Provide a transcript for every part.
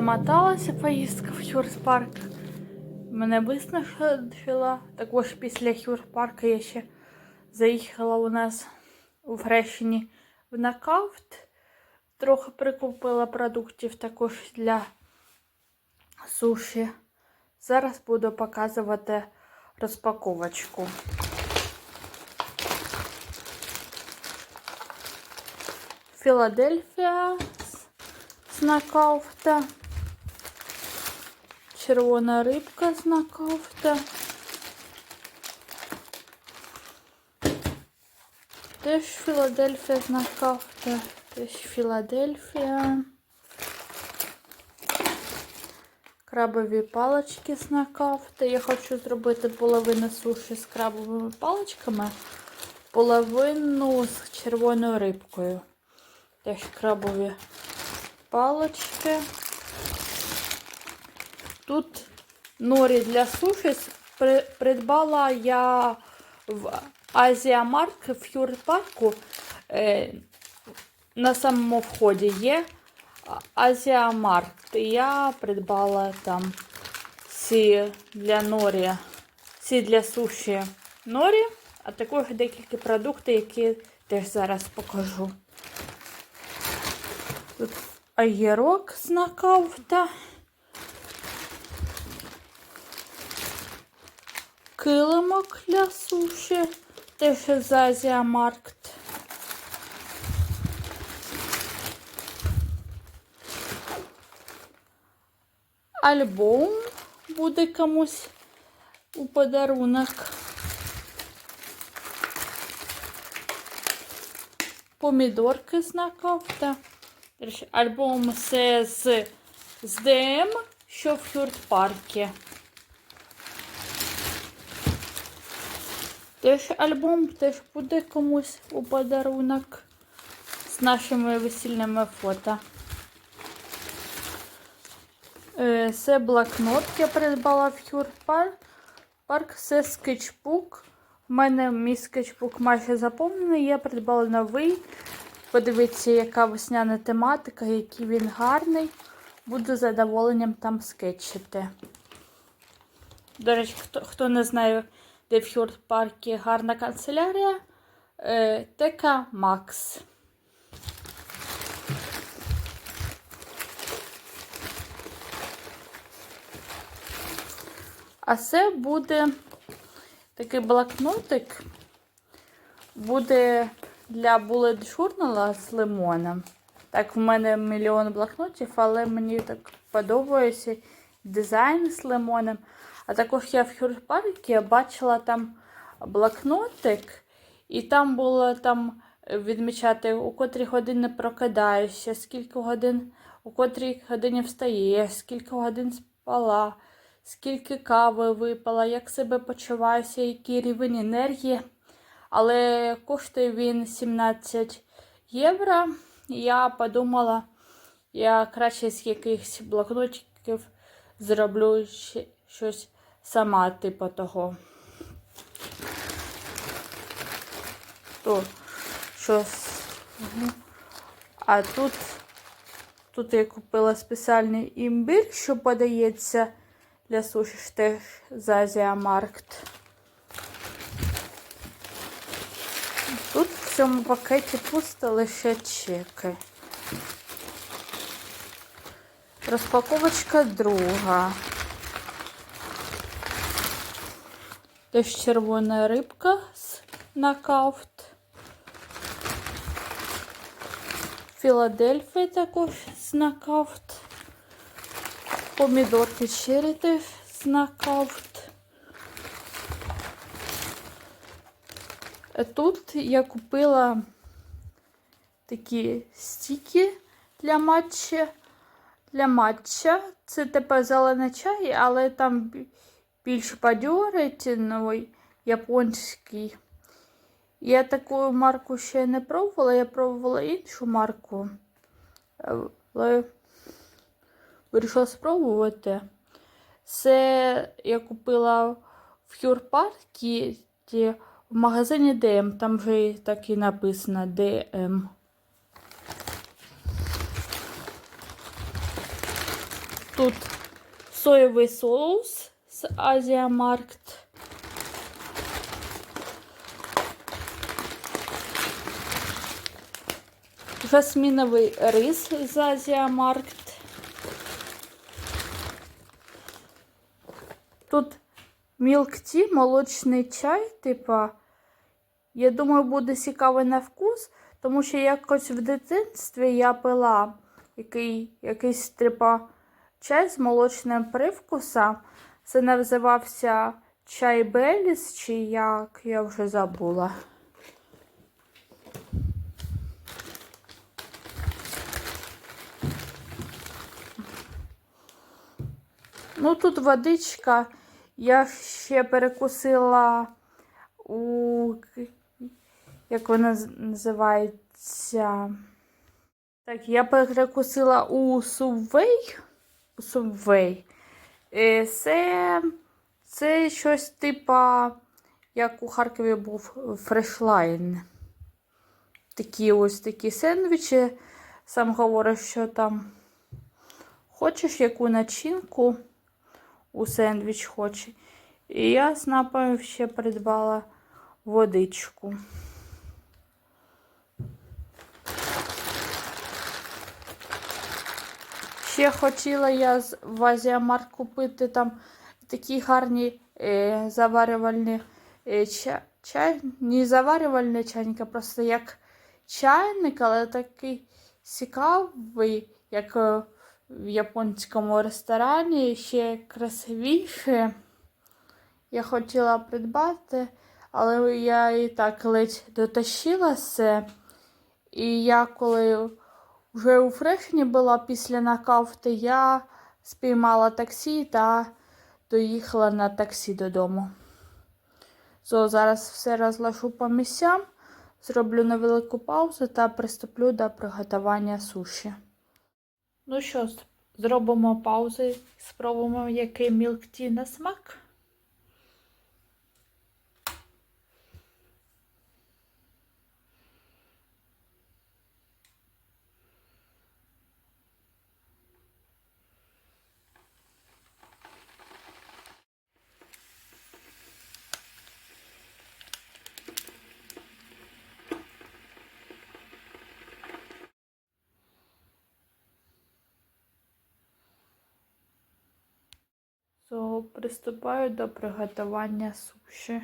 замоталася поїздка в Хюрспарк. Мене виснажила. Також після Хюрспарка я ще заїхала у нас у Фрешені в нокаут. Трохи прикупила продуктів також для суші. Зараз буду показувати розпаковочку. Філадельфія з- нокаута. Червона рибка з нокаута. Теж Філадельфія з нокаута. Теж Філадельфія. Крабові палички з нокаута. Я хочу зробити половину суші з крабовими паличками, половину з червоною рибкою. Теж крабові палички. Тут норі для суші придбала я в Азіамарк в Юрпарку. Е, на самому вході є Азіамаркт. І я придбала там ці для норі, ці для суші норі, а також декілька продуктів, які теж зараз покажу. Тут огірок з нокаута. Килимок для суші, теж з Азіамаркт. Альбом буде комусь у подарунок. Помідорки з. Альбом це з, ДМ, що в Хюрт-паркі. Теж альбом теж буде комусь у подарунок з нашими весільними фото. Е, Це блокнот я придбала в Хюрт-парк. Це скетчбук. У мене мій скетчбук майже заповнений. Я придбала новий. Подивіться, яка весняна тематика, який він гарний. Буду задоволенням там скетчити. До речі, хто, хто не знає, де в Хюрт-паркі гарна канцелярія, е, Тека Макс. А це буде такий блокнотик. Буде для bullet journal з лимоном. Так, в мене мільйон блокнотів, але мені так подобається дизайн з лимоном. А також я в Хюрпаркі бачила там блокнотик, і там було там відмічати, у котрій годині прокидаєшся, скільки годин, у котрій годині встаєш, скільки годин спала, скільки кави випала, як себе почуваєшся, який рівень енергії. Але коштує він 17 євро. Я подумала, я краще з якихось блокнотиків зроблю щось сама, типу того. То щось. Мгм. А тут, тут я купила спеціальний імбир, що подається для суші теж з Азіамаркт. Тут в цьому пакеті пусто лише чеки. Розпаковочка друга. Теж червона рибка з нокаут. Філадельфія також з нокаут. Помідорки черри теж з нокаут. Тут я купила такі стіки для матча. Для матча. Це типу зелений чай, але там більш бадьорить, японський. Я таку марку ще не пробувала, я пробувала іншу марку. Але вирішила спробувати. Це я купила в Юрпаркі в магазині DM, там вже так і написано. DM. Тут соєвий соус з Азіамаркт. Жасміновий рис з Азіамаркт. Тут мілк-ті, молочний чай, типа. Я думаю, буде цікавий на вкус, тому що якось в дитинстві я пила який, якийсь типа чай з молочним привкусом. Це називався чай Беліс, чи як я вже забула. Ну, тут водичка. Я ще перекусила у. Як вона називається? Так, я перекусила у Сувей. У Сувей. Е, Це, це щось типа, як у Харкові був фрешлайн. Такі ось такі сендвічі. Сам говорив, що там хочеш яку начинку у сендвіч хоче. І я з напоєм ще придбала водичку. Ще хотіла я в Азіамарк купити там такі гарні е, заварювальні е, ча, чай. Не заварювальні чайники, а просто як чайник, але такий цікавий, як е, в японському ресторані, ще красивіше. Я хотіла придбати, але я і так ледь дотащилася. І я коли вже у Фрешні була після нокауту, я спіймала таксі та доїхала на таксі додому. So, зараз все розложу по місцям, зроблю невелику паузу та приступлю до приготування суші. Ну що зробимо паузу і спробуємо, який мілк-ті на смак. So, приступаю до приготування суші.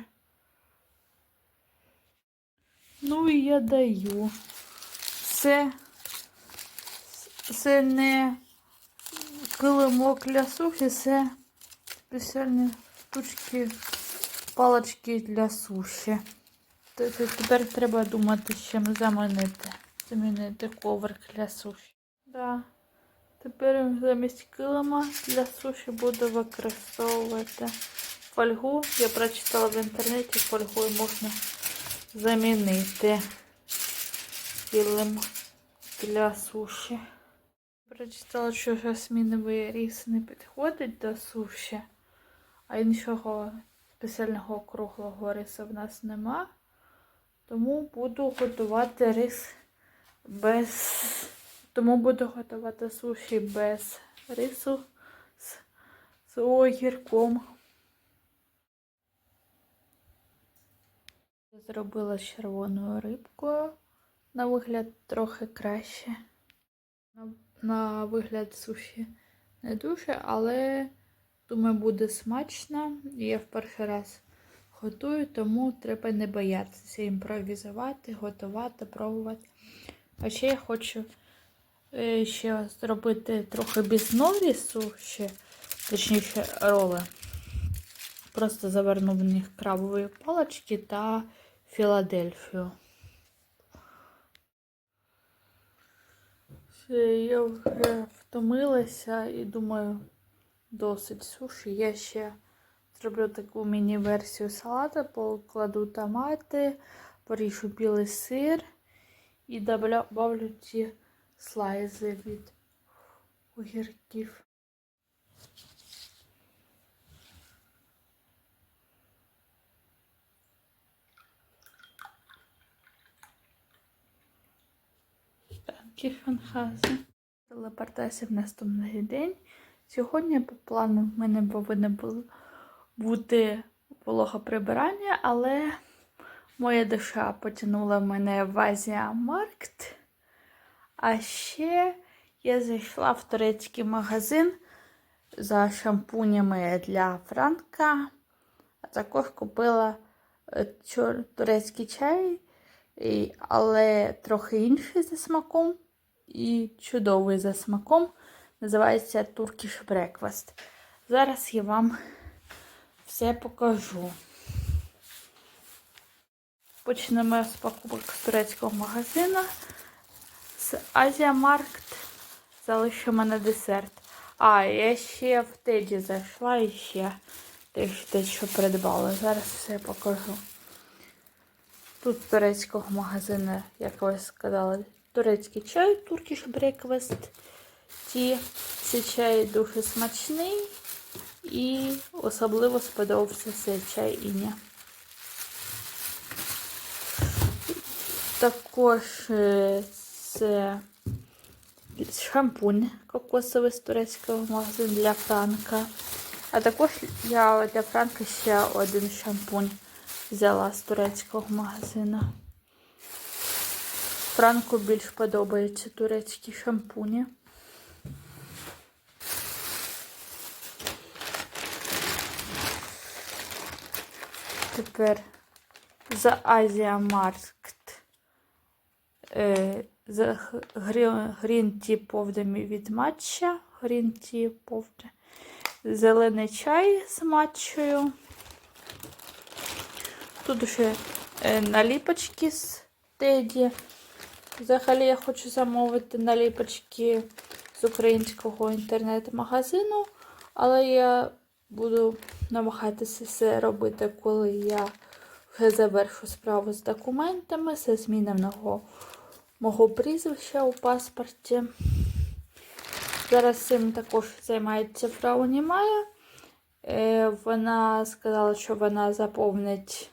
Ну і я даю. Це, це не килимок для суші, це спеціальні штучки, палички для суші. Т- т- Тепер треба думати, чим замінити. Замінити коврик для суші. Да. Тепер замість килима для суші буду використовувати фольгу. Я прочитала в інтернеті, фольгою можна замінити килим для суші. Прочитала, що жасміновий ріс не підходить до суші, а іншого спеціального круглого рису в нас нема. Тому буду готувати рис без тому буду готувати суші без рису з, з огірком. Зробила червоною рибкою. На вигляд трохи краще. На, на вигляд суші не дуже, але думаю, буде смачно. Я в перший раз готую, тому треба не боятися імпровізувати, готувати, пробувати. А ще я хочу ще зробити трохи без норісу, ще, точніше, роли. Просто заверну в них крабові палочки та Філадельфію. Я вже втомилася і думаю, досить суші. Я ще зроблю таку міні-версію салату, покладу томати, поріжу білий сир і добавлю ті слайзи від огірків. Кіфенхази. Телепортація в наступний день. Сьогодні по плану в мене повинно було бути волога прибирання, але моя душа потягнула мене в Азіамаркт. А ще я зайшла в турецький магазин за шампунями для Франка, а також купила е, турецький чай, але трохи інший за смаком і чудовий за смаком. Називається Turkish Breakfast. Зараз я вам все покажу. Почнемо з покупок з турецького магазину. З Азіамаркт залишимо на десерт. А, я ще в Теді зайшла і ще теж дещо придбала. Зараз все покажу. Тут турецького магазину, як ви сказали, турецький чай, Turkish Breakfast. Ті, цей чай дуже смачний і особливо сподобався цей чай Іня. Також е, це шампунь кокосовий з турецького магазину для Франка. А також я для Франка ще один шампунь взяла з турецького магазину. Франку більш подобаються турецькі шампуні. Тепер за Азіамаркт. Е, за Green від матча. Green Tea. Зелений чай з матчою. Тут ще е, наліпочки з Теді. Взагалі я хочу замовити наліпочки з українського інтернет-магазину, але я буду намагатися це робити, коли я вже завершу справу з документами, з зміненого мого прізвища у паспорті. Зараз цим також займається фрау Німая. Е, Вона сказала, що вона заповнить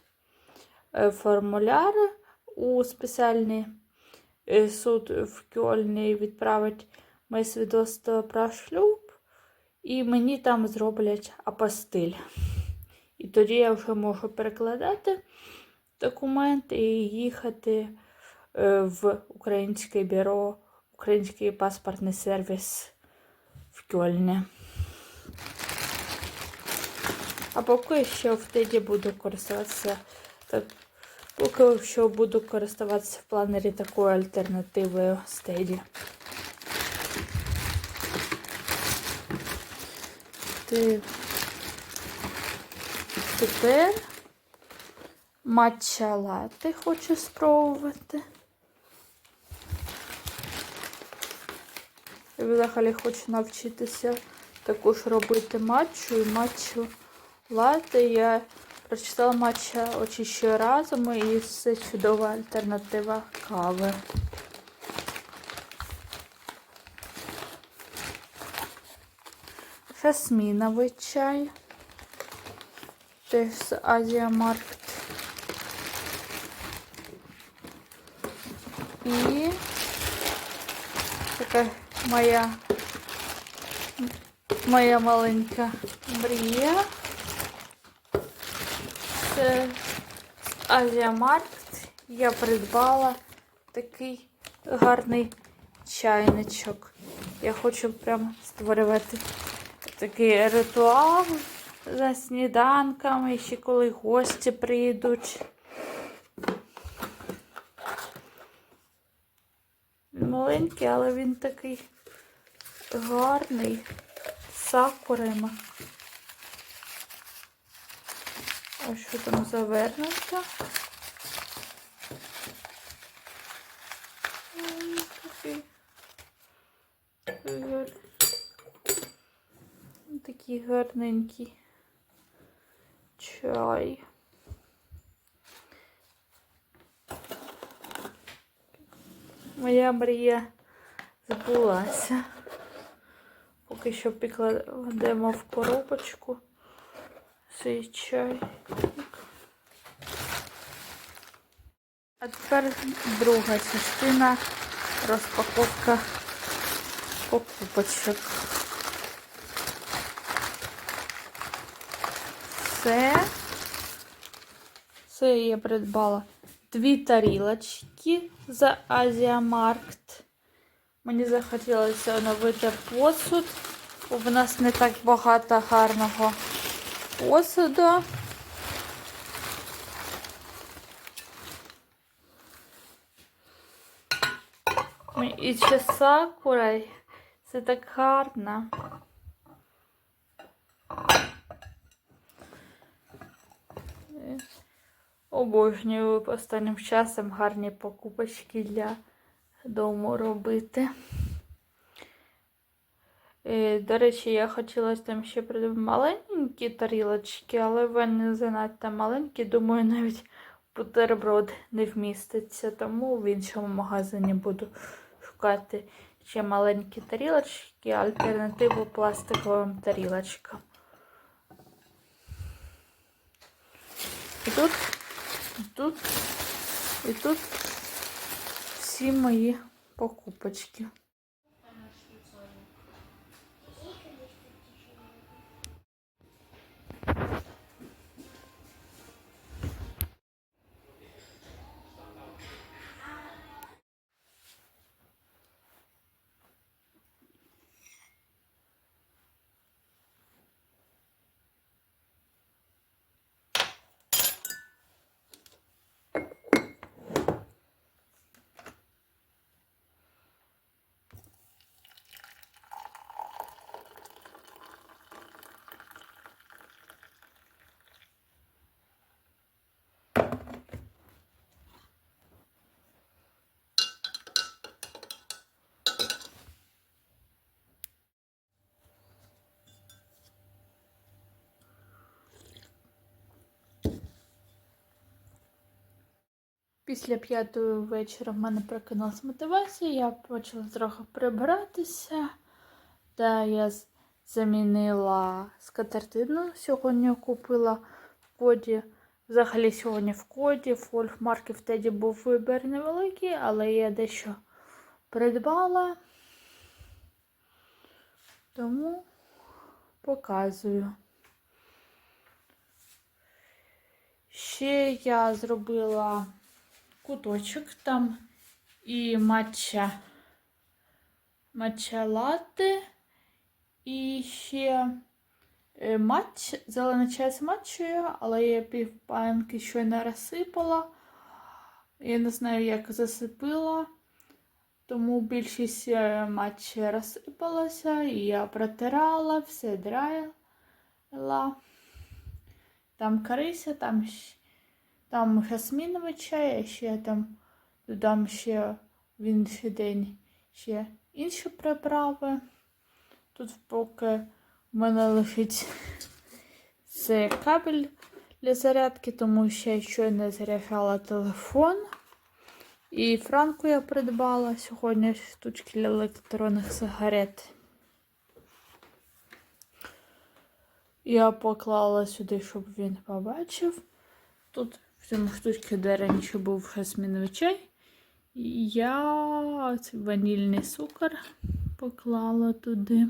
е, формуляр у спеціальний е, суд в Кьольні і відправить моє свідоцтво про шлюб. І мені там зроблять апостиль. І тоді я вже можу перекладати документи і їхати в українське бюро, український паспортний сервіс в Кьольні. А поки що в Теді буду користуватися так. Поки що буду користуватися в планері такою альтернативою з Теді. Ти... Тепер матча лати хочу спробувати. Я взагалі хочу навчитися також робити матчу і матчу лати. Я прочитала матча очищу разом і це чудова альтернатива кави. Жасміновий чай. Теж з Азіамаркт. І моя моя маленька мрія. Це з Азіамаркт. Я придбала такий гарний чайничок. Я хочу прямо створювати такий ритуал за сніданками, ще коли гості прийдуть. Маленький, але він такий гарний, з сакурами. А що там завернуто? Такий гарненький чай. Моя мрія збулася. Поки що покладемо в коробочку цей чай. А тепер друга частина розпаковка покупочок. Це, це я придбала дві тарілочки за Азіамаркт. Мені захотілося оновити посуд, в нас не так багато гарного посуду. І ще сакура. Це так гарно. Обожнюю останнім часом гарні покупочки для дому робити. Е, До речі, я хотіла там ще придбати маленькі тарілочки, але вони занадто маленькі. Думаю, навіть бутерброд не вміститься, тому в іншому магазині буду шукати ще маленькі тарілочки, альтернативу пластиковим тарілочкам. І тут, і тут, і тут всі мої покупочки. Після п'ятої вечора в мене прокинулася мотивація, я почала трохи прибиратися. Та я замінила скатертину. Сьогодні купила в коді. Взагалі сьогодні в коді. В Вольфмаркі в Теді був вибір невеликий, але я дещо придбала. Тому показую. Ще я зробила куточок там і матча, матча лати, і ще е, матч, зелений чай з матчею, але я півпанки щойно розсипала. Я не знаю, як засипила, тому більшість е, матча розсипалася, і я протирала, все драїла. Там корися, там щ- там жасміновий чай, а ще там додам ще в інший день ще інші приправи. Тут поки в мене лежить це кабель для зарядки, тому що я щойно заряджала телефон. І франку я придбала сьогодні штучки для електронних сигарет. Я поклала сюди, щоб він побачив. Тут в цьому штучці, де раніше був жасміновий чай. Я цей ванільний цукор поклала туди.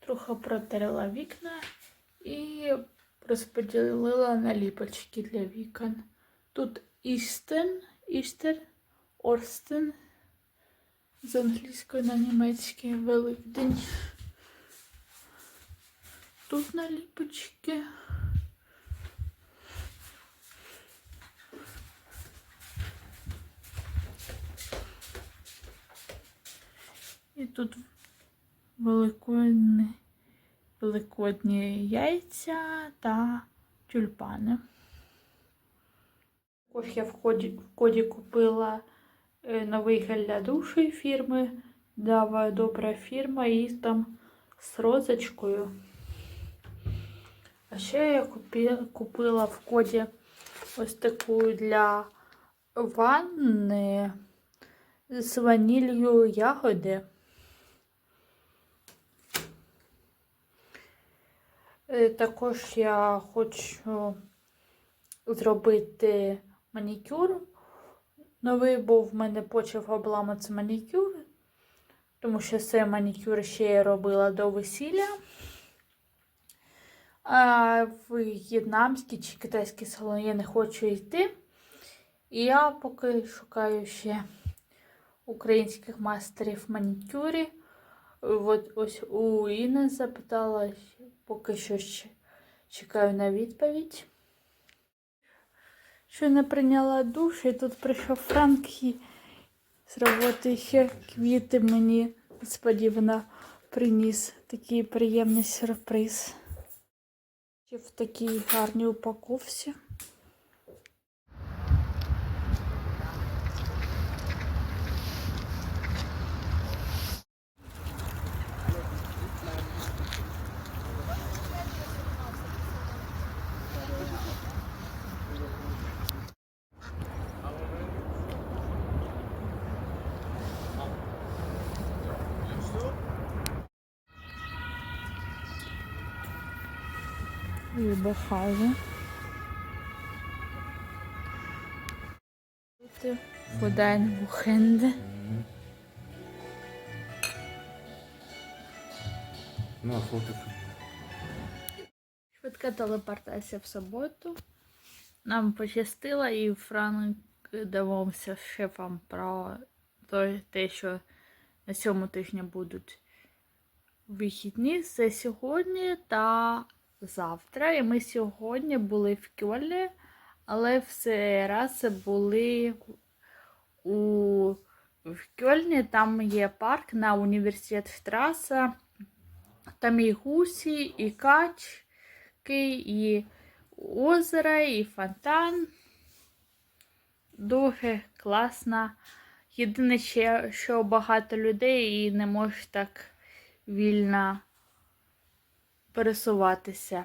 Трохи протерла вікна і розподілила наліпочки для вікон. Тут Істен, Істер, Орстен з англійської на німецький Великдень. Тут наліпочки. І тут великодні, великодні яйця та тюльпани. Також я в коді, в коді купила е, новий гель для душу фірми Дава добра фірма і там з розочкою. А ще я купі, купила в коді ось таку для ванни з ванілью ягоди. Також я хочу зробити манікюр. Новий, бо в мене почав обламатися манікюр, тому що це манікюр ще я робила до весілля. А в'єтнамський чи китайський салон я не хочу йти. І я поки шукаю ще українських майстерів манікюрі. От ось у Іни запитала, поки що ще чекаю на відповідь. Що не прийняла душ, і тут прийшов Франк і з роботи ще квіти мені несподівано приніс. Такий приємний сюрприз. В такій гарній упаковці. Bitte vor deinem Wochenende. Ну, а фото. Швидка телепортація в суботу. Нам пощастило, і Франк домовився з шефом про те, що на цьому тижні будуть вихідні. Це сьогодні та завтра. І ми сьогодні були в Кьольні, але в цей раз були у в Кьольні. Там є парк на університет траса. Там і гусі, і качки, і озеро, і фонтан. Дуже класно. Єдине, що багато людей і не можеш так вільно пересуватися.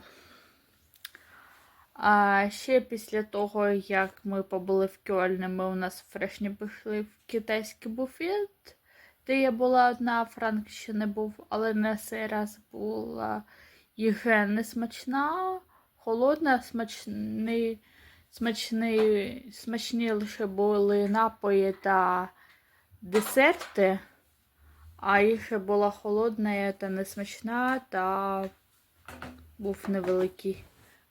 А ще після того, як ми побули в Кьольні, ми у нас фрешні пішли в китайський буфет, де я була одна, Франк ще не був, але на цей раз була їжа не смачна, холодна, смачний, смачний, смачні лише були напої та десерти, а їжа була холодна та несмачна, та був невеликий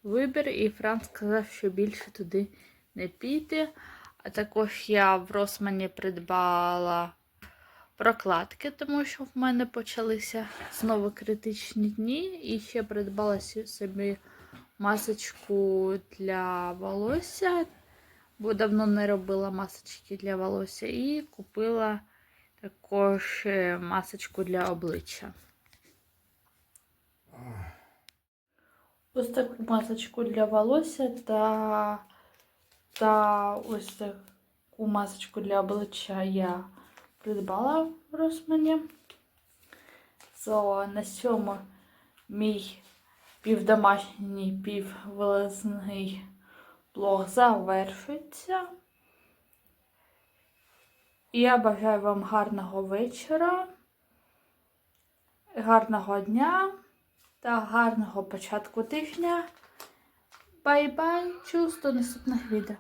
вибір, і Франк сказав, що більше туди не піде. А також я в Росмані придбала прокладки, тому що в мене почалися знову критичні дні. І ще придбала собі масочку для волосся, бо давно не робила масочки для волосся. І купила також е, масочку для обличчя. Ось таку масочку для волосся та, та ось таку масочку для обличчя я придбала в Росмані. So, на цьому мій півдомашній, піввилазний блог завершується. І я бажаю вам гарного вечора, гарного дня та гарного початку тижня. Бай-бай! Чус до наступних відео.